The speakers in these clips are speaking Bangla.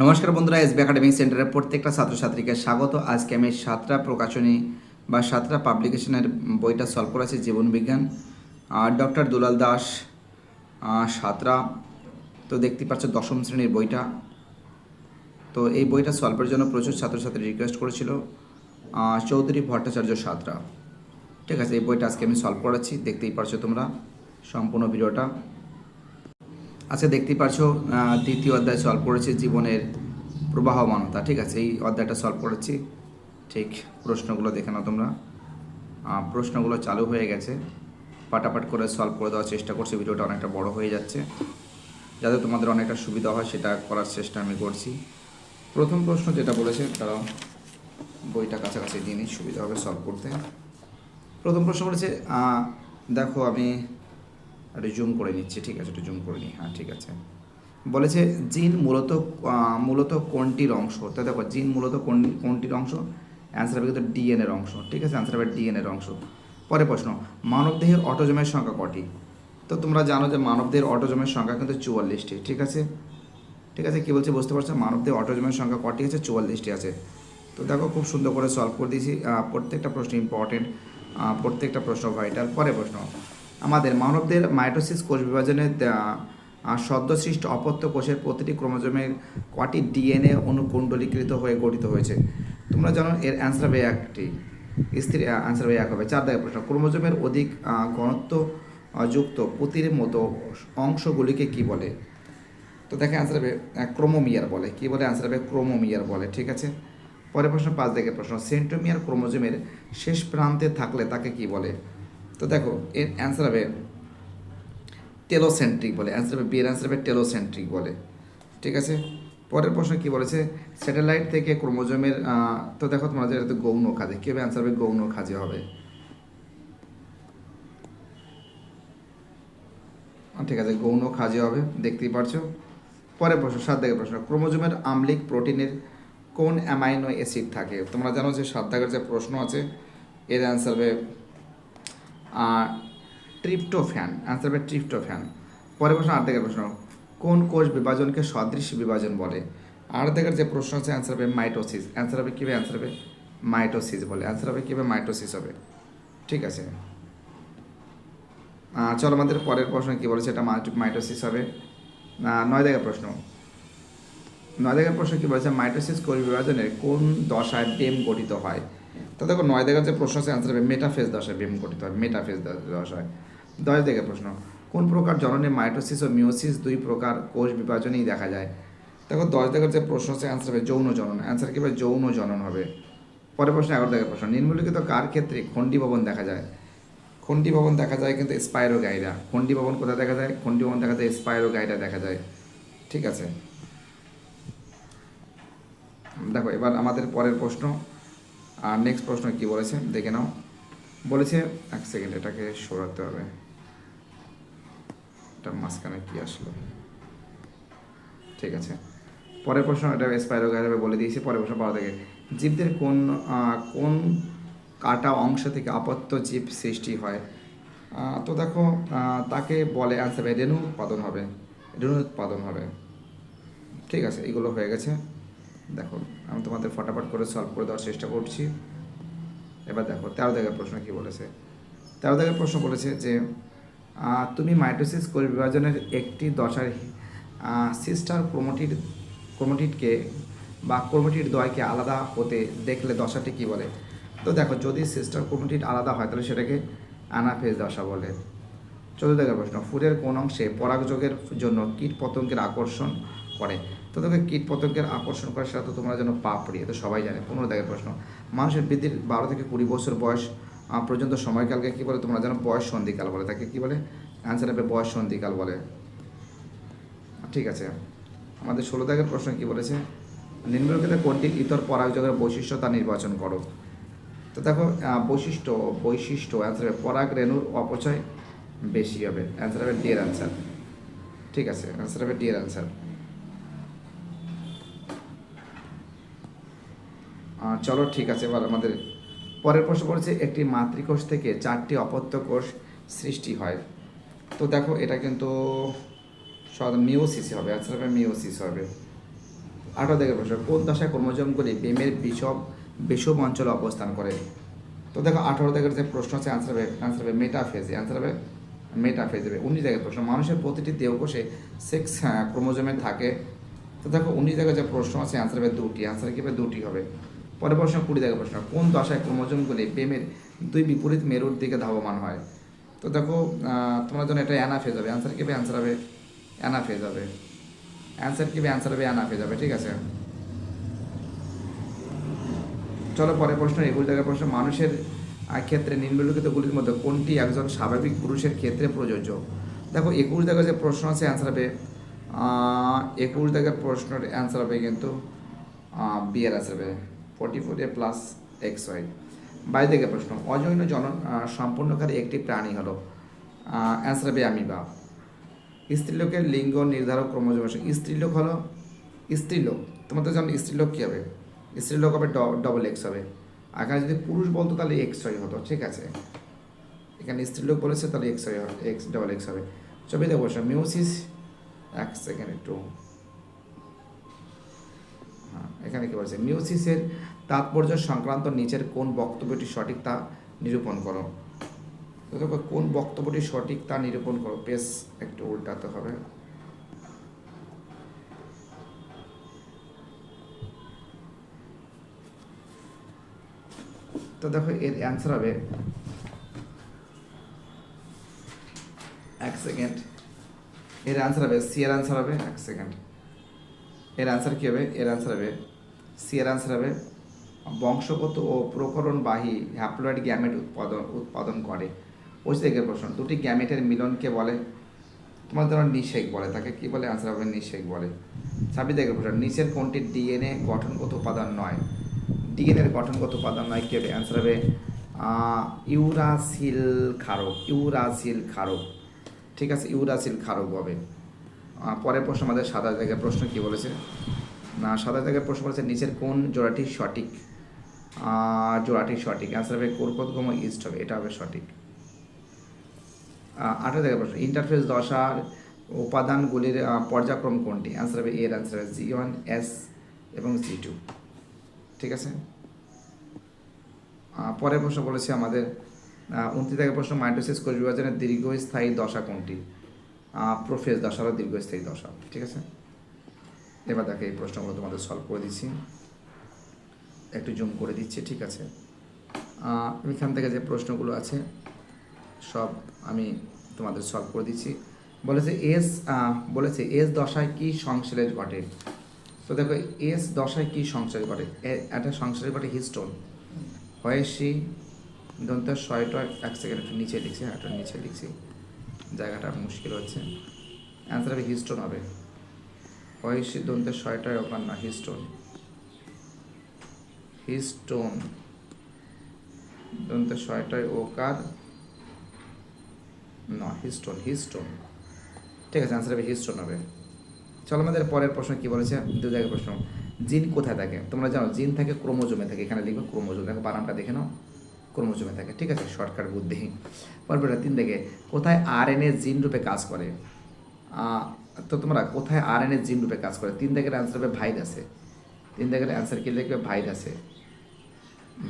নমস্কার বন্ধুরা এসবি একাডেমিক সেন্টারের প্রত্যেকটা ছাত্রছাত্রীকে স্বাগত। আজকে আমি সাতটা প্রকাশনী বা সাতটা পাবলিকেশনের বইটা সলভ করেছি জীবনবিজ্ঞান আর ডক্টর দুলাল দাস সাতরা, তো দেখতে পাচ্ছ দশম শ্রেণির বইটা। তো এই বইটা সলভের জন্য প্রচুর ছাত্রছাত্রী রিকোয়েস্ট করেছিল চৌধুরী ভট্টাচার্য সাতরা। ঠিক আছে, এই বইটা আজকে আমি সলভ করাচ্ছি দেখতেই পারছ তোমরা, সম্পূর্ণ ভিডিওটা। আচ্ছা দেখতেই পারছ দ্বিতীয় অধ্যায় সলভ করেছি জীবনের প্রবাহমানতা ঠিক আছে? এই অধ্যায়টা সলভ করেছি। ঠিক, প্রশ্নগুলো দেখে নাও তোমরা। প্রশ্নগুলো চালু হয়ে গেছে। পাটাপাট করে সলভ করে দেওয়ার চেষ্টা করছি, ভিডিওটা অনেকটা বড় হয়ে যাচ্ছে। যাতে তোমাদের অনেকটা সুবিধা হয়, সেটা করার চেষ্টা আমি করছি। প্রথম প্রশ্ন যেটা বলেছে তারা বইটা কাছাকাছি নিই, সুবিধা হবে সলভ করতে। প্রথম প্রশ্ন বলেছে দেখো আমি একটু জুম করে নিচ্ছি, ঠিক আছে একটু জুম করে নিই হ্যাঁ ঠিক আছে। বলেছে, জিন মূলত মূলত কোনটির অংশ? তো দেখো, জিন মূলত কোন, কোনটির অংশ? অ্যান্সার হবে কিন্তু ডিএনএর অংশ, ঠিক আছে? অ্যান্সার হবে ডিএনএর অংশ। পরে প্রশ্ন, মানবদেহের অটোজমের সংখ্যা কটি? তো তোমরা জানো যে মানবদেহের অটোজমের সংখ্যা কিন্তু চুয়াল্লিশটি, ঠিক আছে? ঠিক আছে, কী বলছে বুঝতে পারছ? মানবদেহের অটোজমের সংখ্যা কটি আছে? চুয়াল্লিশটি আছে। তো দেখো, খুব সুন্দর করে সলভ করে দিয়েছি। প্রত্যেকটা প্রশ্ন ইম্পর্টেন্ট প্রত্যেকটা প্রশ্ন ভাইটাল পরে প্রশ্ন আমাদের মানবদের মাইটোসিস কোষ বিভাজনের সদ্যসৃষ্ট অপত্য কোষের প্রতিটি ক্রোমোজোমের কটি ডিএনএ অনুকুণ্ডলীকৃত হয়ে গঠিত হয়েছে। তোমরা জানো এর অ্যান্সার হবে একটি। স্ত্রী অ্যান্সার হবে এক হবে। চার দাগের প্রশ্ন। ক্রোমোজোমের অধিক ঘনত্ব যুক্ত পুতির মতো অংশগুলিকে কি বলে? তো দেখে অ্যান্সার হবে ক্রোমোমিয়ার বলে। কি বলে? অ্যান্সার হবে ক্রোমোমিয়ার বলে। ঠিক আছে? পরের প্রশ্ন পাঁচ দিকের প্রশ্ন। সেন্টোমিয়ার ক্রোমোজোমের শেষ প্রান্তে থাকলে তাকে কি বলে? তো দেখো, এর অ্যান্সার হবে টেলোসেন্ট্রিক বলে। অ্যান্সার হবে বিয়ের অ্যান্সার হবে টেলোসেন্ট্রিক বলে। ঠিক আছে? পরের প্রশ্ন কি বলেছে? স্যাটেলাইট থেকে ক্রোমোজোমের তো দেখো তোমরা যেটা তো গৌণ খাজে কী হবে অ্যান্সার হবে? গৌণ খাজে হবে। ঠিক আছে, গৌণ খাজে হবে। দেখতেই পারছ? পরের প্রশ্ন, সাত দাগের প্রশ্ন। ক্রোমোজোমের আম্লিক প্রোটিনের কোন অ্যামাইনো অ্যাসিড থাকে? তোমরা জানো যে সাত দাগের যে প্রশ্ন আছে, এর অ্যান্সার হবে ট্রিপ্টোফ্যান অ্যান্সার হবে ট্রিপ্টোফ্যান। পরের প্রশ্ন আর্ধেকের প্রশ্ন, কোন কোষ বিভাজনকে সদৃশ বিভাজন বলে? দাগের যে প্রশ্ন আছে অ্যান্সার হবে মাইটোসিস। অ্যান্সার হবে কীভাবে? অ্যান্সার হবে মাইটোসিস বলে। অ্যান্সার হবে কীভাবে? মাইটোসিস হবে। ঠিক আছে। চলো আমাদের পরের প্রশ্ন কী বলেছে? এটা মাইটোসিস হবে। নয় দেখার প্রশ্ন। নয় দাগের প্রশ্ন কী বলেছে? মাইটোসিস কোষ বিভাজনের কোন দশায় বেম গঠিত হয়? তো দেখো নয় দাগের যে প্রশ্ন আছে অ্যান্সার হবে মেটাফেজ দশায় বেম গঠিত হয় মেটাফেজ দশায়। দশ দাগের প্রশ্ন, কোন প্রকার জননে মাইটোসিস ও মিওসিস দুই প্রকার কোষ বিভাজনেই দেখা যায়? দেখো দশ দাগের যে প্রশ্ন আছে অ্যান্সার হবে যৌন জনন। অ্যান্সার কী হবে? যৌন জনন হবে। পরের প্রশ্ন এগারো দাগের প্রশ্ন, নিম্নলিখিত কার ক্ষেত্রে খণ্ডি ভবন দেখা যায়? খণ্ডি ভবন দেখা যায় কিন্তু স্পাইরো গাইরা খণ্ডি ভবন কোথায় দেখা যায়? খণ্ডি ভবন দেখা যায় স্পাইরো গাইরা দেখা যায়। ঠিক আছে? দেখো এবার আমাদের পরের প্রশ্ন। আর নেক্সট প্রশ্ন কি বলেছে? দেখে নাও। বলেছে, এক সেকেন্ড এটাকে সরাতে হবে। এটা মাঝখানে কি আসলো? ঠিক আছে। পরের প্রশ্ন, এটা স্পাইরো গাইরাবে বলে দিয়েছি। পরের প্রশ্ন পাওয়া থেকে। জীবদের কোন কোন কাটা অংশ থেকে আপত্য জীব সৃষ্টি হয়? তো দেখো তাকে বলে অ্যান্সার রেণু উৎপাদন হবে। রেণু উৎপাদন হবে। ঠিক আছে, এগুলো হয়ে গেছে। দেখো, আমি তোমাদের ফটাফট করে সলভ করে দেওয়ার চেষ্টা করছি। এবার দেখো, তেরো দাগের প্রশ্ন কি বলেছে? তেরো দাগের প্রশ্ন বলেছে যে তুমি মাইটোসিস কোষ বিভাজনের একটি দশার সিস্টার ক্রোমোটিড, ক্রোমোটিডকে বা ক্রোমোটিড দয়কে আলাদা হতে দেখলে দশাটি কি বলে? তো দেখো, যদি সিস্টার ক্রোমোটিড আলাদা হয়, তাহলে সেটাকে আনাফেজ দশা বলে। চতুর্থ প্রশ্ন, ফুলের কোন অংশে পরাগযোগের জন্য কীট পতঙ্গের আকর্ষণ করে? তো তোকে কীট পতঙ্গের আকর্ষণ করার সাথে তোমরা যেন পা পাপড়ি এটা সবাই জানে পনেরো দাগের প্রশ্ন। মানুষের বৃদ্ধির বারো থেকে কুড়ি বছর বয়স পর্যন্ত সময়কালকে কী বলে? তোমরা জানো বয়স সন্ধিকাল বলে, তাকে কী বলে? অ্যান্সার হবে বয়স সন্ধিকাল বলে। ঠিক আছে। আমাদের ষোলো দাগের প্রশ্ন কী বলেছে? নিম্নলিখিত কোনটি ইতর পরাগযোগের বৈশিষ্ট্য তা নির্বাচন করো? তো দেখো বৈশিষ্ট্য বৈশিষ্ট্য অ্যান্সার হবে পরাগ রেণুর অপচয় বেশি হবে। অ্যান্সার হবে ডিয়ের অ্যান্সার ঠিক আছে অ্যান্সার হবে ডিয়ের অ্যান্সার চলো, ঠিক আছে, এবার আমাদের পরের প্রশ্ন করেছে, একটি মাতৃকোষ থেকে চারটি অপত্য কোষ সৃষ্টি হয়। তো দেখো, এটা কিন্তু মিওসিস হবে হবে মিওসিস হবে। আঠারো থেকে প্রশ্ন, কোন দশায় ক্রোমোজোমগুলি বেমের বিষব বিষম অঞ্চলে অবস্থান করে? তো দেখো, আঠারো থেকে যে প্রশ্ন আছে অ্যান্সার হবে অ্যান্সার হবে মেটাফেজ অ্যান্সার হবে মেটাফেজ হবে। উনিশ থেকে প্রশ্ন, মানুষের প্রতিটি দেহকোষে সেক্স ক্রোমোজোমে থাকে। তো দেখো, উনিশ থেকে যে প্রশ্ন আছে অ্যান্সার হবে দুটি অ্যান্সার কি হবে দুটি হবে। পরের প্রশ্ন কুড়ি থেকে প্রশ্ন, কোন দশায় ক্রোমোজোমগুলি প্রেমের দুই বিপরীত মেরুর দিকে ধাবমান হয়? তো দেখো তোমার জন্য এটা অ্যানাফেজ হবে। অ্যান্সার কি অ্যান্সার হবে অ্যানাফেজ হবে। অ্যান্সার কি অ্যান্সার হবে অ্যানাফেজ হবে, ঠিক আছে? চলো পরের প্রশ্ন একুশ টাকার প্রশ্ন, মানুষের ক্ষেত্রে নিম্নলিখিতগুলির মধ্যে কোনটি একজন স্বাভাবিক পুরুষের ক্ষেত্রে প্রযোজ্য? দেখো, একুশ টাকার যে প্রশ্ন আছে অ্যান্সার হবে একুশ টাকার প্রশ্নের অ্যান্সার হবে কিন্তু বিয়ের হবে। Forty four A plus X Y বাইরে থেকে প্রশ্ন, অজৈন জনন সম্পূর্ণকারী একটি প্রাণী হলো। অ্যান্সার হবে আমিবা স্ত্রীলোকের লিঙ্গ নির্ধারক ক্রমজম স্ত্রীলোক হলো, স্ত্রীলোক। তোমাদের জানো স্ত্রীলোক কী হবে? স্ত্রীলোক হবে ডবল এক্স হবে। এখানে যদি পুরুষ বলতো, তাহলে এক্স ওয়াই হতো। ঠিক আছে। এখানে স্ত্রীলোক বলেছে, তাহলে X Y X double X হবে। ছবিতে বসে। মিউসিস, এক সেকেন্ড একটু। এখানে কি বলছে? মিউসিসের তাৎপর্য সংক্রান্ত নিচের কোন বক্তব্যটি সঠিক তা নিরূপণ করো। তো দেখো, কোন বক্তব্যটি সঠিক তা নিরূপণ করো। পেস একটু উল্টাতে হবে। তো দেখো, এর অ্যান্সার হবে এক সেকেন্ড এর অ্যান্সার হবে সি এর অ্যান্সার হবে এক সেকেন্ড এর অ্যান্সার কী হবে? এর অ্যান্সার হবে সি এর অ্যান্সার হবে, বংশগত ও প্রকরণবাহী হ্যাপ্লয়েড গ্যামেট উৎপাদন উৎপাদন করে। ওই থেকে প্রশ্ন, দুটি গ্যামেটের মিলনকে বলে? তোমার ধরো নিষেক বলে, তাকে কি বলে? অ্যান্সার হবে নিষেক বলে। ছাব্বিশ থেকে প্রশ্ন, নিচের কোনটি ডিএনএ গঠনগত উপাদান নয়? ডিএনএর গঠনগত উপাদান নয়, কি হবে? অ্যান্সার হবে ইউরাসিল ক্ষারক ইউরাসিল ক্ষারক। ঠিক আছে, ইউরাসিল ক্ষারক হবে। পরের প্রশ্ন আমাদের সাদা জায়গায় প্রশ্ন কি বলেছে? না সাদা জায়গায় প্রশ্ন বলেছে নিচের কোন জোড়াটি সঠিক? জোড়াটি সঠিক। অ্যান্সার হবে কোরকোদগম ইস্ট হবে এটা হবে সঠিক। আঠারো জায়গায় প্রশ্ন ইন্টারফেস দশার উপাদানগুলির আহ, পর্যায়ক্রম কোনটি? অ্যান্সার হবে এর অ্যান্সার হবে জি ওয়ান এস এবং জি টু ঠিক আছে? পরের প্রশ্ন বলেছে আমাদের উনত্রিশ থেকে প্রশ্ন মাইটোসিস কোষ বিভাজনের দীর্ঘস্থায়ী দশা কোনটি? প্রোফেস দশা হলো দীর্ঘস্থায়ী দশা ঠিক আছে? এবার দেখো এই প্রশ্নগুলো তোমাদের সলভ করে দিচ্ছি। একটু জুম করে দিচ্ছি ঠিক আছে? এখান থেকে যে প্রশ্নগুলো আছে সব আমি তোমাদের সলভ করে দিচ্ছি। বলেছে এস বলেছে এস দশায় কি সংশ্লেষ ঘটে? তো দেখো এস দশায় কি সংশ্লেষ ঘটে? একটা সংশ্লেষ ঘটে হিস্টোন হয়েসি দন্ত ছয়টা এক সেকেন্ড একটু নিচে লিখছি হ্যাঁ, একটু নিচে লিখছি। জায়গাটা মুশকিল হচ্ছে। অ্যান্সার হবে হিস্টোন হবে। হয়েসি দন্তে ছয়টায় ওখান না হিস্টোন হিস্টোন দন্তে ছয়টায় ওকার না হিস্টোন হিস্টোন ঠিক আছে অ্যান্সার হবে হিস্টোন হবে। চলো আমাদের পরের প্রশ্ন কি বলেছে? দু জায়গায় প্রশ্ন। জিন কোথায় থাকে? তোমরা জানো, জিন থাকে ক্রোমোজোমে থাকে। এখানে লিখবে ক্রোমোজোম। দেখো বানানটা দেখে নাও। ক্রোমোজোমে থাকে। ঠিক আছে শর্টকাট বুদ্ধি। পরপরে তিন থেকে কোথায় আর এন এ জিন রূপে কাজ করে? তো তোমরা কোথায় আর এন জিন রূপে কাজ করে? তিন থেকে অ্যান্সার হবে ভাইরাসে তিন থেকে অ্যান্সার কি লিখবে? ভাইরাসে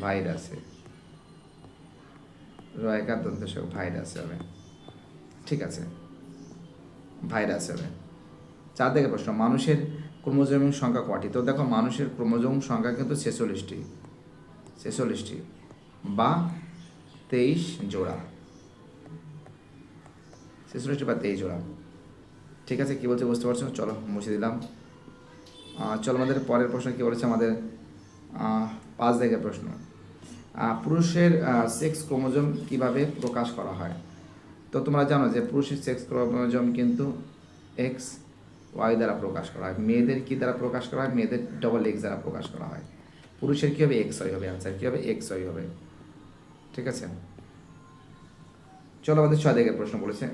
ভাইরাসে রয়কার দন্তেশ ভাইরাসে হবে। ঠিক আছে। ভাইরাস হবে। চার দিকে প্রশ্ন, মানুষের ক্রোমোজোমের সংখ্যা কটি? তো দেখো, মানুষের ক্রোমোজোম সংখ্যা কিন্তু ছেচল্লিশটি। ছেচল্লিশটি। বা তেইশ জোড়া। ছেচল্লিশটি বা তেইশ জোড়া। ঠিক আছে, কী বলছে বুঝতে পারছ? চলো, মুছে দিলাম। চলো, আমাদের পরের প্রশ্ন কী বলেছে? আমাদের পাঁচ দিকের প্রশ্ন। পুরুষের সেক্স ক্রোমোজোম কীভাবে প্রকাশ করা হয়? তো তোমরা জানো যে পুরুষের সেক্স ক্রোমোজোম কিন্তু এক্স ওয়াই দ্বারা প্রকাশ করা হয়। মেয়েদের কি দ্বারা প্রকাশ করা হয়? মেয়েদের ডবল এক্স দ্বারা প্রকাশ করা হয়। পুরুষের কী হবে? এক্স ওয়াই হবে। অ্যান্সার কী হবে? এক্স ওয়াই হবে। ঠিক আছে? চলো, আমাদের ছয় দিকের প্রশ্ন বলেছে।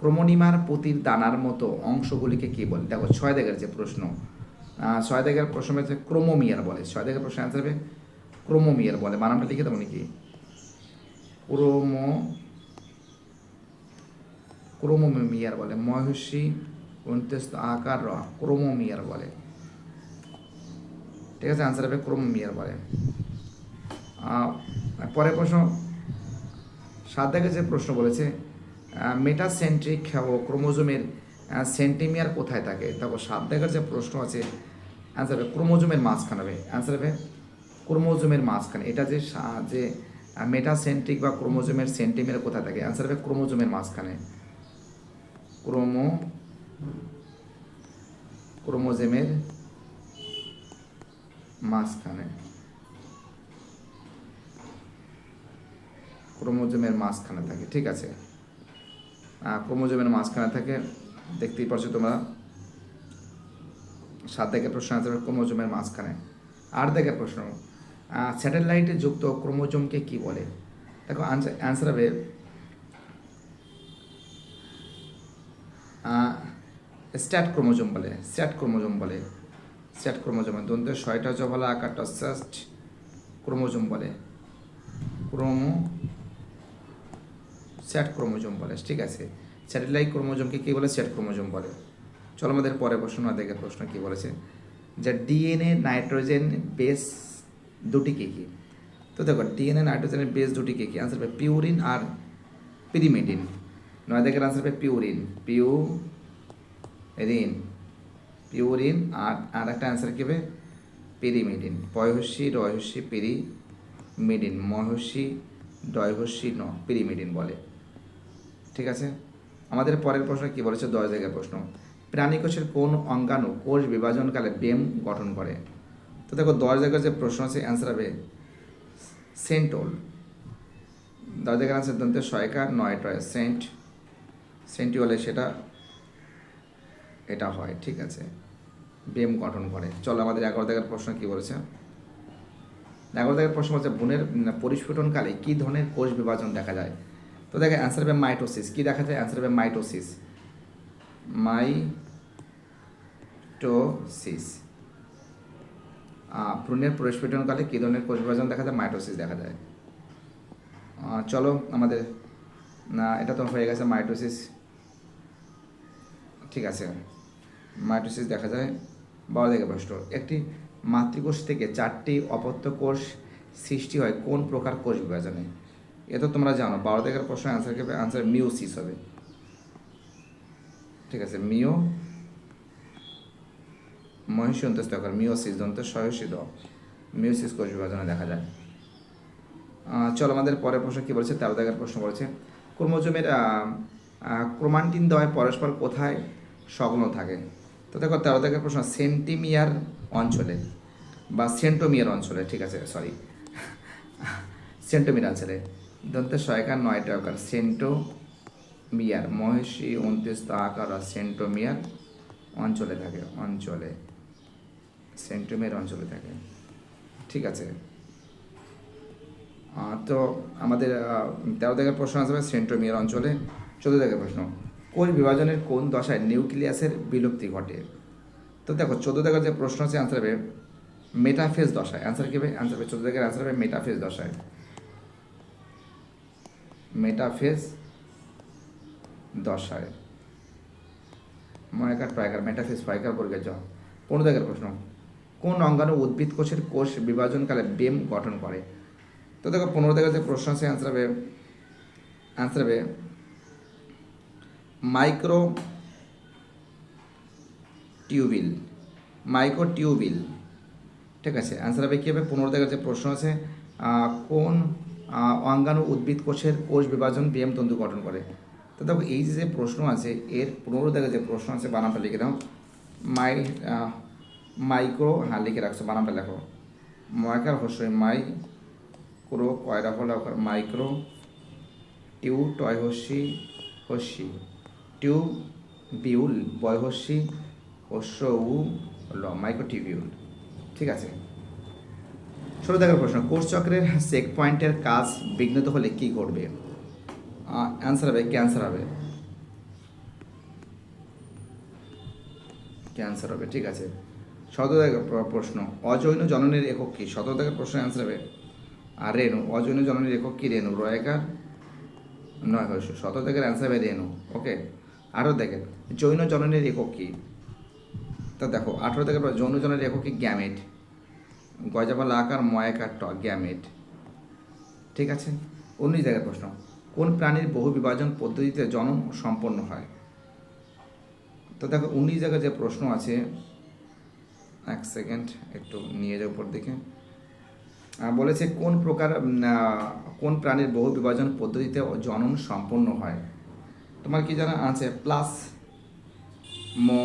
ক্রোমোনিমার পতির দানার মতো অংশগুলিকে কি বলে? দেখো ছয় দিকের যে প্রশ্ন ছয় দিকের প্রশ্ন হচ্ছে ক্রোমোমিয়ার বলে। ছয় দিকের প্রশ্ন অ্যান্সার হবে ক্রোমোমিয়ার বলে। বানামটা লিখে দেবো নাকি? ক্রোমো, ক্রোমোমিয়ার বলে। মহর্ষি উনত্রিশ আকার র, ক্রোমোমিয়ার বলে। ঠিক আছে আনসার হবে ক্রোমোমিয়ার বলে। পরের প্রশ্ন সাত দাগে যে প্রশ্ন বলেছে মেটাসেন্ট্রিক ক্রোমোজোমের সেন্টিমিয়ার কোথায় থাকে? তারপর সাত দেখার যে প্রশ্ন আছে অ্যান্সার হবে ক্রোমোজোমের মাঝখানে হবে। অ্যান্সার হবে ক্রোমোজোমের মাঝখানে। এটা যে যে মেটাসেন্ট্রিক বা ক্রোমোজোমের সেন্টিমিয়ার কোথায় থাকে? অ্যান্সার হবে ক্রোমোজোমের মাঝখানে। ক্রোমো, ক্রোমোজোমের মাঝখানে। ক্রোমোজোমের মাঝখানে থাকে। ঠিক আছে। ক্রোমোজোমের মাঝখানে থাকে, দেখতেই পারছ তোমরা। সাত দেখে প্রশ্ন আছে ক্রোমোজোমের মাঝখানে। আট দেখে প্রশ্ন স্যাটেলাইটে যুক্ত ক্রোমোজোমকে কি বলে? দেখো অ্যান্সার হবে স্ট্যাট ক্রোমোজোম বলে, স্ট্যাট ক্রোমোজোম বলে। স্ট্যাট ক্রোমোজোম দন্তে ছয়টা জবলা, আকারটা সাস্ট ক্রোমোজোম বলে। ক্রোমো স্যাট ক্রোমোজোম বলে, ঠিক আছে? স্যাটেলাইট ক্রোমোজোমকে কী বলে? স্যাট ক্রোমোজোম বলে। চলো আমাদের পরে প্রশ্ন দেখে প্রশ্ন কী বলেছে? যে ডিএনএ নাইট্রোজেন বেস দুটি কী কী? তো দেখো ডিএনএ নাইট্রোজেনের বেস দুটি কী কী? আনসার হবে পিউরিন আর পিরিমিডিন নয় দেখের আনসার হবে পিউরিন পিউরিন পিউরিন আর আর একটা অ্যান্সার কী হবে? পিরিমিডিন পয়হস্যি রয়হস্যি পিরিমিডিন মহস্যি ডয়হস্যি ন পিরিমিডিন বলে। ঠিক আছে? আমাদের পরের প্রশ্ন কি বলেছে? দশ জায়গার প্রশ্ন। প্রাণী কোষের কোন অঙ্গাণু কোষ বিভাজনকালে বেম গঠন করে? তো দেখো, দশ জায়গার যে প্রশ্ন আছে অ্যান্সার হবে সেন্টোল দশ জায়গার আনসার দন্তে শয়কার নয় টয়, সেন্ট। সেন্টি হলে সেটা, এটা হয়, ঠিক আছে। বেম গঠন করে। চলো, আমাদের এগারো জায়গার প্রশ্ন কি বলেছে? এগারো জায়গার প্রশ্ন বলছে, বোনের পরিস্ফুটনকালে কী ধরনের কোষ বিভাজন দেখা যায়? তো দেখে অ্যান্সার হবে মাইটোসিস কী দেখা যায় অ্যান্সার হবে মাইটোসিস মাইটোসিস ভ্রূণের পরিস্ফুটনকালে কী ধরনের কোষ বিভাজন দেখা যায়? মাইটোসিস দেখা যায়। চলো আমাদের, না, এটা তো হয়ে গেছে মাইটোসিস ঠিক আছে। মাইটোসিস দেখা যায়। থেকে প্রশ্ন। একটি মাতৃকোষ থেকে চারটি অপত্য কোষ সৃষ্টি হয় কোন প্রকার কোষ বিভাজনে এ তোমরা জানো, বারো থেকে প্রশ্ন অ্যান্সার হবে অ্যান্সার মিওসিস হবে ঠিক আছে মিও মহিষী অন্তস্তকর মিওসিস দন্ত সহসিদ মিওসিস কোষ বিভাজনে দেখা যায়। চলো আমাদের পরের প্রশ্ন কি বলেছে? তেরো দাগের প্রশ্ন বলেছে। ক্রোমোজোমের ক্রোমান্টিন দয় পরস্পর কোথায় সংলগ্ন থাকে? তো দেখো, তেরো দাগের প্রশ্ন, সেন্টিমিয়ার অঞ্চলে বা সেন্টোমিয়ার অঞ্চলে, ঠিক আছে সরি সেন্টোমিয়ার অঞ্চলে। দন্তে সহায়কার নয়টা আকার সেন্টোমিয়ার মহেশী উনত্রিশ আকার আর সেন্টোমিয়ার অঞ্চলে থাকে, অঞ্চলে। সেন্টোমিয়ার অঞ্চলে থাকে। ঠিক আছে। তো আমাদের তেরো দাগের প্রশ্ন আসবে সেন্ট্রোমিয়ার অঞ্চলে। চোদ্দ দাগের প্রশ্ন কোষ বিভাজনের কোন দশায় নিউক্লিয়াসের বিলুপ্তি ঘটে? তো দেখো, চোদ্দ দাগের যে প্রশ্ন আছে অ্যান্সার হবে মেটাফেজ দশায়। অ্যান্সার কী হবে অ্যান্সার হবে, চোদ্দ দাগের অ্যান্সার হবে মেটাফেজ দশায়। মেটাফেজ দশায়। ময়কার ট্রাইকার মেটাফেজ ফাইকার বর্গের জ। পনেরো দাগের প্রশ্ন। কোন অঙ্গাণু উদ্ভিদ কোষের কোষ বিভাজনকালে বেম গঠন করে? তো দেখো, পনেরো থেকে যে প্রশ্ন আছে অ্যান্সার হবে অ্যান্সার হবে মাইক্রো টিউবিল মাইক্রো টিউবিল ঠিক আছে অ্যান্সার হবে কী হবে? পনেরো থেকে যে প্রশ্ন আছে কোন অঙ্গাণু উদ্ভিদ কোষের কোষ বিভাজন বিএম তন্তু গঠন করে। তো দেখো, এই যে প্রশ্ন আছে, এর পনেরো থেকে যে প্রশ্ন আছে, বানানটা লিখে দাও। মাই মাইক্রো হ্যাঁ লিখে রাখছো, বানানটা লেখো। ময়কার হস্যই মাই, ক্রো, কয়রা হল, মাইক্রো, টিউ, টয় হস্যি হস্যি। টিউ, বিউল, বয় হস্যি উ, ল মাইক্রোটিবিউল ঠিক আছে? ষোলো দেখার প্রশ্ন, কোষ চক্রের চেক পয়েন্টের কাজ বিঘ্নিত হলে কি করবে অ্যান্সার হবে ক্যান্সার হবে? ক্যান্সার হবে? ঠিক আছে। শতদাগের প্রশ্ন, অজৈন জননের একক কি? শতদাগের প্রশ্ন অ্যান্সার হবে। আর রেণু, অজৈন জননের একক কি? রেণু, রয়কার? নয় হয়েছে শতদাগের অ্যান্সার হবে রেণু। ওকে আরও দেখেন, জৈন জননের একক কি? তা দেখো, আঠেরো থেকে যৌন জনের একক কি? গ্যামেট। গজাবালা আকার ময়াকার ট গ্যামেট। ঠিক আছে? উনিশ জায়গার প্রশ্ন। কোন প্রাণীর বহু বিভাজন পদ্ধতিতে জনন সম্পন্ন হয়? তো দেখো উনিশ জায়গায় যে প্রশ্ন আছে, এক সেকেন্ড, একটু নিয়ে যাও উপর দিকে। বলেছে কোন প্রকার কোন প্রাণীর বহু বিভাজন পদ্ধতিতে জনন সম্পন্ন হয়? তোমার কি জানা আছে? প্লাস, মো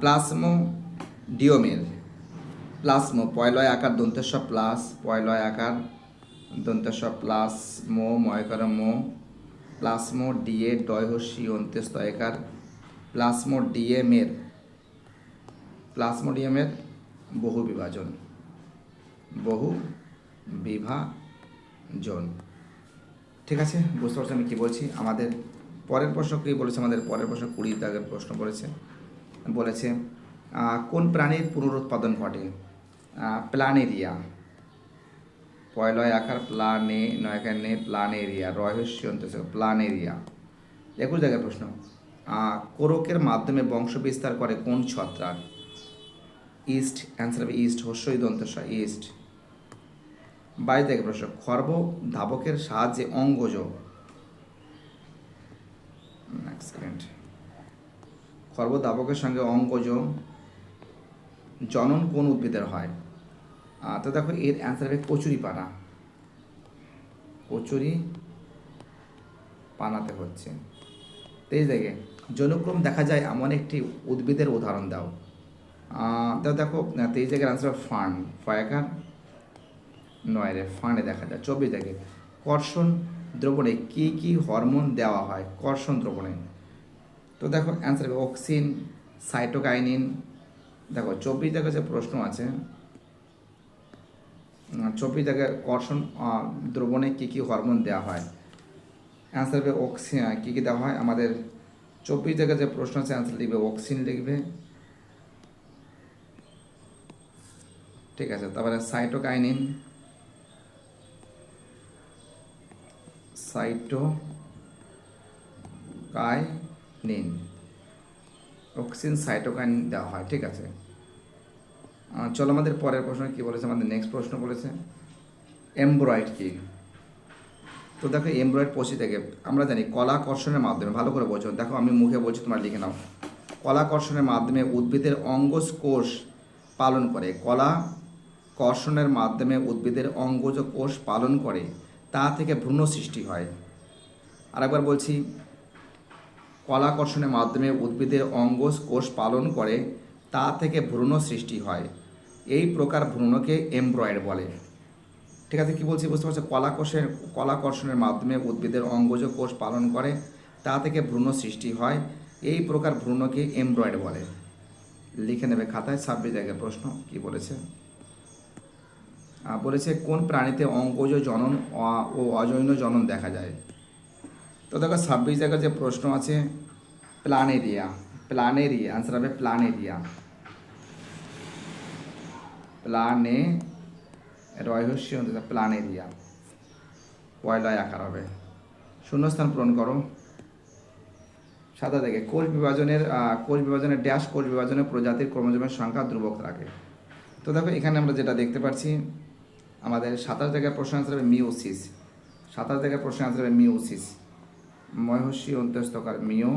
প্লাসমো ডিওমের প্লাসমো পয়লয় আকার দন্তেশ্ব প্লাস পয়লয় আকার দন্তেশ্ব প্লাস মো ময়কার মো প্লাসমো ডিএ ডয়হসি অন্ত্যস্ত একার প্লাসমো ডিএমের প্লাসমোডিয়ামের বহু বিভাজন বহু বিভাজন। ঠিক আছে, বুঝতে পারছি আমি কী বলছি? আমাদের পরের প্রশ্ন কী বলেছে? আমাদের পরের প্রশ্ন কুড়ি দাগের প্রশ্ন বলেছে। বলেছে কোন প্রাণীর পুনরুৎপাদন ঘটে? প্ল্যানেরিয়া পয়লয় আকার প্লানে নয়খানে প্লানেরিয়া, রহস্য প্লানেরিয়া। একুশ জায়গায় প্রশ্ন কোরকের মাধ্যমে বংশ বিস্তার করে কোন ছত্রাক? ইস্ট, অ্যান্সার হবে ইস্ট, হস্যই দন্তস ইস্ট। বাইশ জায়গায় প্রশ্ন, খর্ব ধাবকের সাহায্যে অঙ্গজ। খর্ব ধাবকের সঙ্গে অঙ্গজ জনন কোন উদ্ভিদের হয়? তো দেখো, এর অ্যান্সার হবে কচুরি পানা। কচুরি পানাতে হচ্ছে। তেইশ দেখে, জনক্রম দেখা যায় এমন একটি উদ্ভিদের উদাহরণ দাও। তো দেখো তেইশ অ্যান্সার ফান্ড ফয়াকার নয় রে ফান্ডে দেখা যায়। চব্বিশ দেখে, কর্ষণ দ্রবণে কি কি হরমোন দেওয়া হয়? কর্ষণ দ্রবণে। তো দেখো অ্যান্সার অক্সিন সাইটোকাইনিন দেখো চব্বিশ জায়গায় যে প্রশ্ন আছে চব্বিশ জায়গায় কর্ষণ দ্রবণে কী কী হরমোন দেওয়া হয়? অ্যান্সার হবে অক্সিন কী কী দেওয়া হয়? আমাদের চব্বিশ জায়গায় যে প্রশ্ন আছে অ্যান্সার লিখবে অক্সিন লিখবে। ঠিক আছে, তারপরে cytokinin cytokinin auxin cytokine দেওয়া হয়, ঠিক আছে? চলো আমাদের পরের প্রশ্ন কি বলেছে? আমাদের নেক্সট প্রশ্ন বলেছে এমব্রয়েড কি? তো দেখো এমব্রয়েড পশি থেকে, আমরা জানি কলাকর্ষণের মাধ্যমে, ভালো করে বোঝো, দেখো আমি মুখে বলছি, তোমার লিখে নাও। কলাকর্ষণের মাধ্যমে উদ্ভিদের অঙ্গজ কোষ পালন করে কলা কর্ষণের মাধ্যমে উদ্ভিদের অঙ্গজ কোষ পালন করে, তা থেকে ভ্রূণ সৃষ্টি হয়। আরেকবার বলছি কলাকর্ষণের মাধ্যমে উদ্ভিদের অঙ্গজ কোষ পালন করে, তা থেকে ভ্রূণ সৃষ্টি হয়। এই প্রকার ভ্রূণকে এমব্রয়েড বলে। ঠিক আছে, কি বলছি বুঝতে পারছ? কলাকোষের কলাকর্ষণের মাধ্যমে উদ্ভিদের অঙ্গজ কোষ পালন করে, তা থেকে ভ্রূণ সৃষ্টি হয়। এই প্রকার ভ্রূণকে এমব্রয়েড বলে। লিখে নেবে খাতায়, ছাব্বিশ জায়গায় প্রশ্ন, কি বলেছে? বলেছে, কোন প্রাণীতে অঙ্গজ জনন ও অজৈন জনন দেখা যায়? তো দেখো ছাব্বিশ জায়গায় যে প্রশ্ন আছে প্ল্যানেরিয়া প্ল্যানেরিয়া আনসার হবে প্ল্যানেরিয়া প্লানে রহস্য প্ল্যানেরিয়া পয়লায় আকার হবে। শূন্যস্থান পূরণ করো। সাদা দেখে, কোষ বিভাজনের কোষ বিভাজনের ড্যাশ কোষ বিভাজনের প্রজাতির ক্রোমোজোমের সংখ্যা ধ্রুবক রাখে। তো দেখো এখানে আমরা যেটা দেখতে পাচ্ছি, আমাদের সাতাশ জায়গায় প্রশ্ন আনসার হবে মিওসিস সাতাশ জায়গায় প্রশ্ন আনসার হবে মিওসিস ময়হসী অন্ত্যস্তকার মিও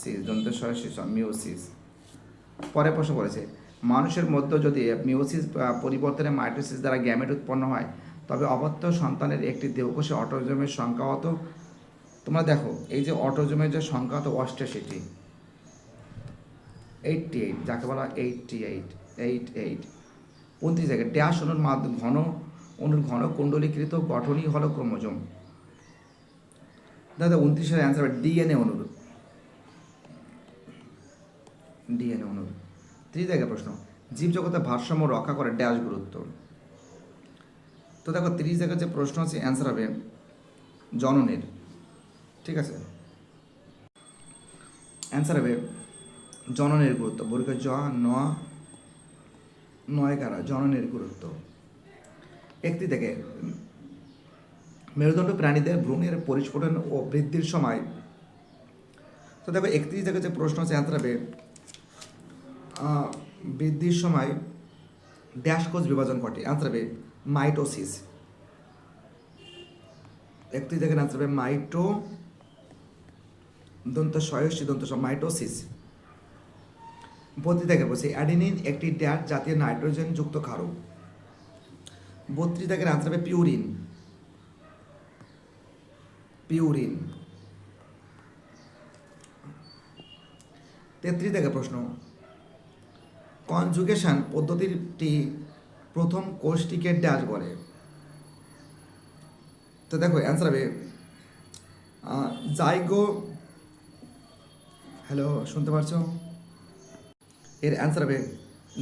সিস শিশু মিওসিস পরে প্রশ্ন করেছে, মানুষের মধ্যে যদি মিওসিস পরিবর্তনে মাইটোসিস দ্বারা গ্যামেট উৎপন্ন হয়, তবে অপত্য সন্তানের একটি দেহকোষে অটোজমের সংখ্যা হতো তোমরা দেখো, এই যে অটোজমের যে সংখ্যা হতো অষ্টাশিটি এইটটি এইট যাকে বলা এইটটি এইট এইট এইট উনত্রিশ জায়গায় ড্যাশ অনুর মাধ্যম, ঘন, অনুর ঘন কুণ্ডলীকৃত গঠনই হলো ক্রোমোজোম। দাদা উনত্রিশের অ্যান্সার হবে ডিএনএ অনুরূপ। ডিএনএ অনুরূপ। ত্রিশ জায়গায় প্রশ্ন জীবজগতে ভারসাম্য রক্ষা করে ড্যাশ গুরুত্ব। তো দেখো তিরিশ জায়গায় যে প্রশ্ন আছে অ্যান্সার হবে জননের। ঠিক আছে? অ্যান্সার হবে জননের গুরুত্ব। বর্গ জ, ন, নয় কারা জননের গুরুত্ব। একটি থেকে মেরুদণ্ড প্রাণীদের ভ্রূণের পরিস্ফোটন ও বৃদ্ধির সময়। তো দেখো, একত্রিশ থেকে যে প্রশ্ন আছে হবে বৃদ্ধির সময় ড্যাশ কোষ বিভাজন ঘটে। হবে, মাইটোসিস। একত্রিশ থেকে হবে, মাইটো, দন্ত সয়সী দন্ত মাইটোসিস। বত্রিশ থেকে বলছি, অ্যাডিনিন একটি ড্যাশ জাতীয় নাইট্রোজেন যুক্ত ক্ষারক। বত্রিশ থেকে অ্যান্সার হবে, পিউরিন। পিউরিন। তেত্রিশ থেকে প্রশ্ন। কনজুগেশন পদ্ধতিটি প্রথম কোষটিকে ড্যাশ বলে। তো দেখো, অ্যান্সার হবে জাইগো, হ্যালো, শুনতে পারছ? এর অ্যান্সার হবে,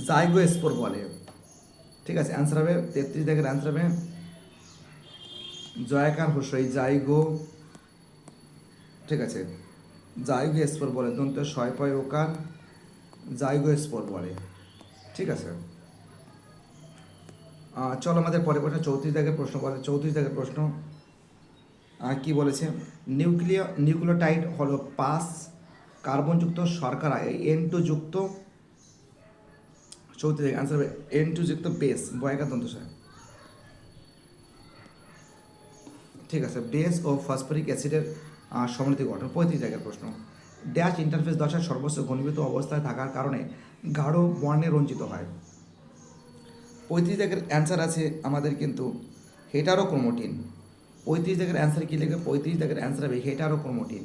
জাইগো স্পোর বলে। ঠিক আছে, অ্যান্সার হবে, তেত্রিশ থেকে অ্যান্সার হবে, জয়াকার হোসই জাইগো ঠিক আছে? জাইগো স্পোর বলে, দন্ত ছয় পয় ওকার স্পোর বলে। ঠিক আছে? চলো আমাদের পরে প্রশ্ন, চৌত্রিশ দাগের প্রশ্ন বলে, চৌত্রিশ দাগের প্রশ্ন। কি বলেছে? নিউক্লিয়, নিউক্লিওটাইড হলো পাঁচ কার্বনযুক্ত শর্করা এন টু যুক্ত। চৌত্রিশ অ্যান্সার হবে এন টু যুক্ত বেস বয়কা দন্তসায় ঠিক আছে বেস ও ফসফরিক অ্যাসিডের সমৃদ্ধি গঠন। পঁয়ত্রিশ জায়গার প্রশ্ন। ড্যাশ ইন্টারফেস দশার সর্বোচ্চ ঘনীভূত অবস্থায় থাকার কারণে গাঢ় বর্ণে রঞ্জিত হয়। পঁয়ত্রিশ জায়গার অ্যান্সার আছে আমাদের কিন্তু হেটারো ক্রোমোটিন পঁয়ত্রিশ জায়গার অ্যান্সার কী লিখবে? পঁয়ত্রিশ জায়গার অ্যান্সার হবে হেটারো ক্রোমোটিন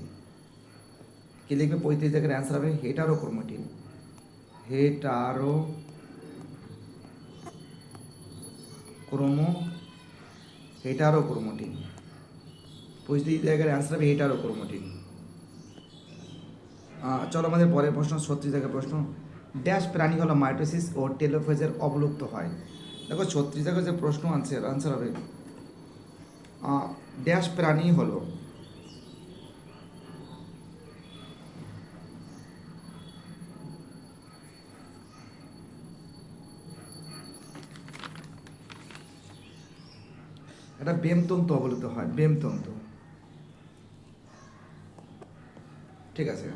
কী লিখবে? পঁয়ত্রিশ জায়গার অ্যান্সার হবে heterochromatin hetero chromo heterochromatin পঁয়ত্রিশ জায়গার অ্যান্সার হবে হেটারো ক্রোমোটিন আহ, চলো আমাদের পরের প্রশ্ন ছত্রিশ জায়গার প্রশ্ন। ড্যাশ প্রাণী হলো মাইটোসিস ও টেলোফেজের অবলুপ্ত হয়। দেখো ছত্রিশ জায়গার যে প্রশ্ন আছে আনসার হবে। ড্যাশ প্রাণী হলো এটা বেমতন্তু অবলুপ্ত হয় বেমতন্তু ঠিক আছে।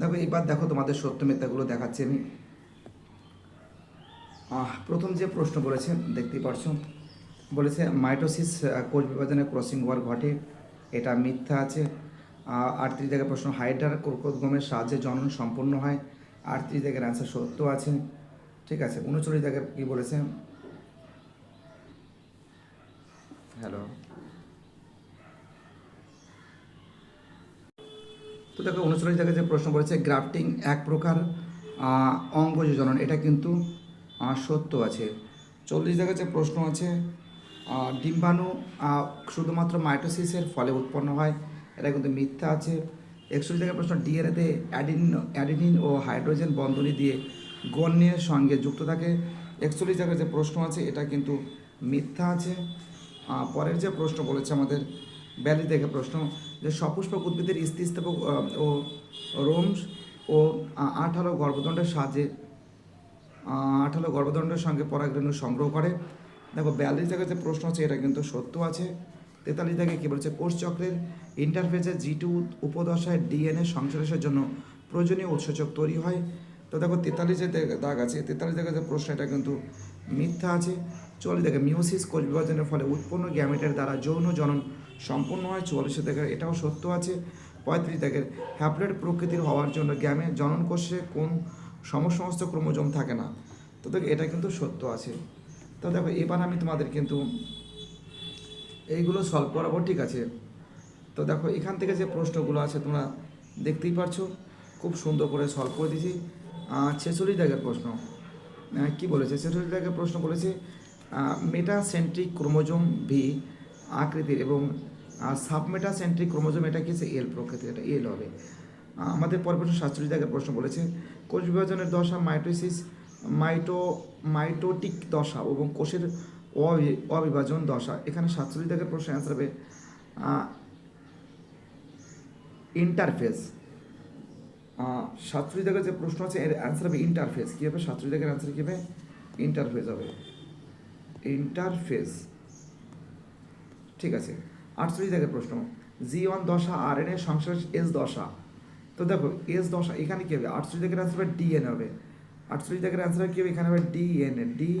দেখো, এবার দেখো তোমাদের সত্য মিথ্যাগুলো দেখাচ্ছি আমি। প্রথম যে প্রশ্ন বলেছে, দেখতেই পারছ। বলেছে, মাইটোসিস কোষ বিভাজনে ক্রসিং ওভার ঘটে, এটা মিথ্যা আছে। আটত্রিশ জায়গায় প্রশ্ন, হাইড্রার কর্কোদ্গমের সাহায্যে জনন সম্পন্ন হয়, আটত্রিশ জায়গার অ্যান্সার সত্য আছে। ঠিক আছে, উনচল্লিশ জায়গায় কী বলেছে? হ্যালো তো দেখো উনচল্লিশ জায়গায় যে প্রশ্ন করেছে, গ্রাফটিং এক প্রকার অঙ্গ যোজনন, এটা কিন্তু সত্য আছে। চল্লিশ জায়গায় যে প্রশ্ন আছে ডিম্বাণু শুধুমাত্র মাইটোসিসের ফলে উৎপন্ন হয়, এটা কিন্তু মিথ্যা আছে। একচল্লিশ জায়গায় প্রশ্ন, ডিএনএতে অ্যাডিন, অ্যাডিনিন ও হাইড্রোজেন বন্ধনী দিয়ে গণ্যের সঙ্গে যুক্ত থাকে। একচল্লিশ জায়গায় যে প্রশ্ন আছে, এটা কিন্তু মিথ্যা আছে। পরের যে প্রশ্ন বলেছে আমাদের ব্যালি থেকে প্রশ্ন যে সপুষ্পক উদ্ভিদের স্থিতিস্থাপক ও রোমস ও আঠালো গর্ভদণ্ডের সাহায্যে আঠালো গর্ভদণ্ডের সঙ্গে পরাগরেণু সংগ্রহ করে। দেখো, বিয়াল্লিশ জায়গায় যে প্রশ্ন আছে, এটা কিন্তু সত্য আছে। তেতাল্লিশ জায়গায় কী বলেছে? কোষচক্রের ইন্টারফেসে জি টু উপদশায় ডিএনএ সংশ্লেষের জন্য প্রয়োজনীয় উৎসেচক তৈরি হয়। তো দেখো, তেতাল্লিশে দাগ আছে, তেতাল্লিশ জায়গায় যে প্রশ্ন, এটা কিন্তু মিথ্যা আছে। চল্লিশ দেখে মিউসিস কোষ বিভাজনের ফলে উৎপন্ন গ্যামেটের দ্বারা যৌন জনন সম্পন্ন হয় চুয়াল্লিশে দেখে এটাও সত্য আছে। পঁয়ত্রিশ দেখের হ্যাপ্লয়েড প্রকৃতির হওয়ার জন্য গ্যামে জনন কোষে কোন সমসমস্ত ক্রোমোজোম থাকে না। তো দেখো, এটা কিন্তু সত্য আছে। তো দেখো, এবার আমি তোমাদের কিন্তু এইগুলো সলভ করাবো, ঠিক আছে? তো দেখো, এখান থেকে যে প্রশ্নগুলো আছে তোমরা দেখতেই পারছ। খুব সুন্দর করে সলভ করে দিয়েছি। ছেচল্লিশ জায়গার প্রশ্ন। কি বলেছে? ছেচল্লিশ জায়গার প্রশ্ন বলেছে মেটাসেন্ট্রিক ক্রোমোজোম ভি আকৃতির এবং সাবমেটাসেন্ট্রিক ক্রোমোজোম এটা কি এল প্রকৃতির, এটা এল হবে। আমাদের পর প্রশ্ন সাতচল্লিশ জায়গার প্রশ্ন বলেছে, কোষ বিভাজনের দশা মাইটোসিস, মাইটো, মাইটোটিক দশা এবং কোষের অবি- অবিভাজন দশা। এখানে সাতচল্লিশ জায়গার প্রশ্ন অ্যান্সার হবে ইন্টারফেস সাতচল্লিশ জায়গার যে প্রশ্ন আছে, এর অ্যান্সার হবে ইন্টারফেস কী হবে? সাতচল্লিশ জায়গার অ্যান্সার কী হবে? ইন্টারফেস হবে। ইন্টারফেস ঠিক আছে। আটচল্লিশ জায়গার প্রশ্ন। জি ওয়ান দশা আর এন এর সংশ্লেষ এস দশা। তো দেখো এস দশা, এখানে কি হবে? আটচল্লিশ থেকে অ্যান্সার হবে ডি এন হবে। আটচল্লিশ থেকে অ্যান্সার কি হবে? এখানে হবে D N A D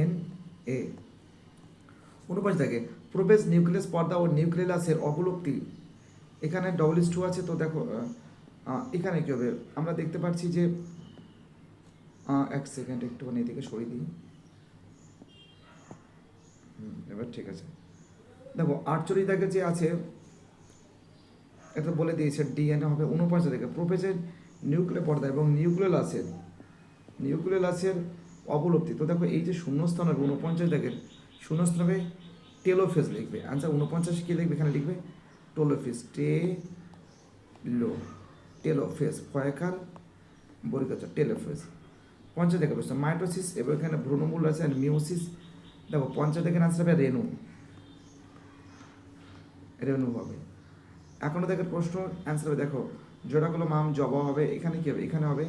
N A অনুপাশ থাকে প্রবেশ নিউক্লিয়াস পর্দা ও নিউক্লিয়াসের অবলুপ্তি। এখানে ডবল ইস টু আছে, তো দেখো এখানে কি হবে? আমরা দেখতে পাচ্ছি যে এক সেকেন্ড, একটুখানি এদিকে সরিয়ে দিই। এবার ঠিক আছে। দেখো, আটচল্লিশ দাগে যে আছে, এটা বলে দিয়েছে, ডিএনএ হবে উনপঞ্চাশ থেকে প্রোপেজের নিউক্লিয় পর্দা এবং নিউক্লিয়াসের নিউক্লিয়াসের অবলুপ্তি। তো দেখো, এই যে শূন্যস্থান হবে উনপঞ্চাশ দাগের, শূন্যস্থান হবে টেলোফেজ লিখবে। আনসার উনপঞ্চাশ কী লিখবে? এখানে লিখবে টোলোফেজ টে লো টেলোফেজ ফয়কার বরিকাচ টেলোফেজ। পঞ্চাশ থেকে প্রশ্ন, মাইটোসিস এবং এখানে ভ্রূণমূল আছে আর মিওসিস দেখো, পঞ্চাশ থেকে আনসার হবে রেণু। রেণু হবে। এখনও দেখের প্রশ্ন অ্যান্সার হবে। দেখো জোড়া কলম আম জবা হবে এখানে কি হবে? এখানে হবে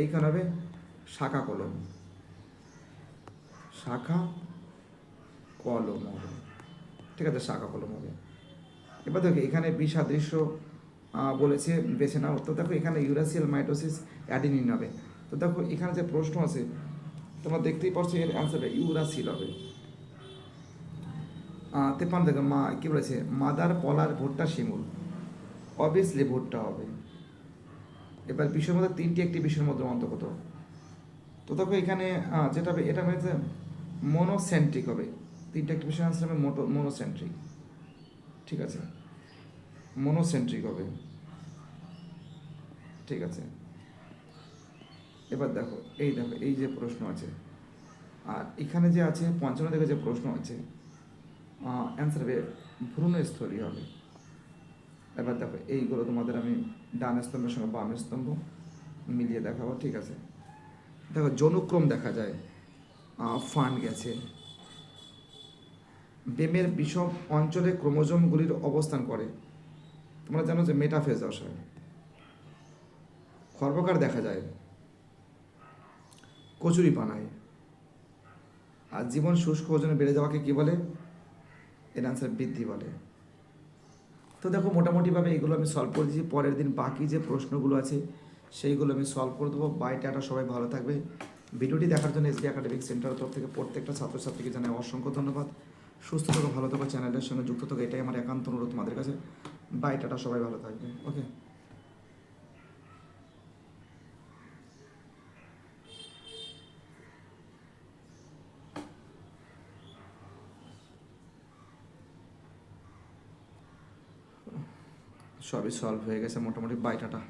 এইখানে হবে শাখা কলম। শাখা কলম হবে। ঠিক আছে শাখা কলম হবে। এবার দেখো এখানে বিসাদৃশ্য আহ, বলেছে বেছে নাও। তো দেখো এখানে ইউরাসিয়াল মাইটোসিস অ্যাডিনিন হবে। তো দেখো এখানে যে প্রশ্ন আছে তোমরা দেখতেই পাচ্ছ এর অ্যান্সার ইউরাসিল হবে। তেপান্ন দেখো মা, কি বলেছে? মাদার পলার ভুট্টা শিমুল। অবভিয়াসলি ভুট্টা হবে। এবার বিষয়ের মধ্যে তিনটি একটি বিষয়ের মধ্যে অন্তর্গত। তো দেখো এখানে যেটা হবে, এটা হচ্ছে মনোসেন্ট্রিক হবে। তিনটা একটি বিষয় আনসার হবে মোটো মনোসেন্ট্রিক ঠিক আছে? মনোসেন্ট্রিক হবে। ঠিক আছে? এবার দেখো, এই দেখো, এই যে প্রশ্ন আছে। আর এখানে যে আছে, পঞ্চান্ন থেকে যে প্রশ্ন আছে অ্যান্সার হবে ভ্রূণস্থলী হবে। এবার দেখো, এইগুলো তোমাদের আমি ডান স্তম্ভের সঙ্গে বাম স্তম্ভ মিলিয়ে দেখাবো, ঠিক আছে? দেখো, যৌনুক্রম দেখা যায়। ফান গেছে। বেমের বিষম অঞ্চলে ক্রোমোজোমগুলির অবস্থান করে। তোমরা জানো যে মেটাফেজ হয় খর্বকার দেখা যায়। কচুরি পানায় আর জীবন শুষ্ক ওজনে বেড়ে যাওয়াকে কি বলে? এর আনসার বৃদ্ধি বলে। তো দেখো, মোটামুটিভাবে এগুলো আমি সলভ করে দিয়েছি। পরের দিন বাকি যে প্রশ্নগুলো আছে, সেইগুলো আমি সলভ করে দেবো। বাই টাটা সবাই ভালো থাকবে। ভিডিওটি দেখার জন্য এসবি একাডেমিক সেন্টারের তরফ থেকে প্রত্যেকটা ছাত্রছাত্রীকে জানাই অসংখ্য ধন্যবাদ। সুস্থ থাকো, ভালো থাকো চ্যানেলের সঙ্গে যুক্ত থাকো। এটাই আমার একান্ত অনুরোধ তোমাদের কাছে। বাই টাটা সবাই ভালো থাকবে। ওকে সবই সলভ হয়ে গেছে মোটামুটি বাই টাটা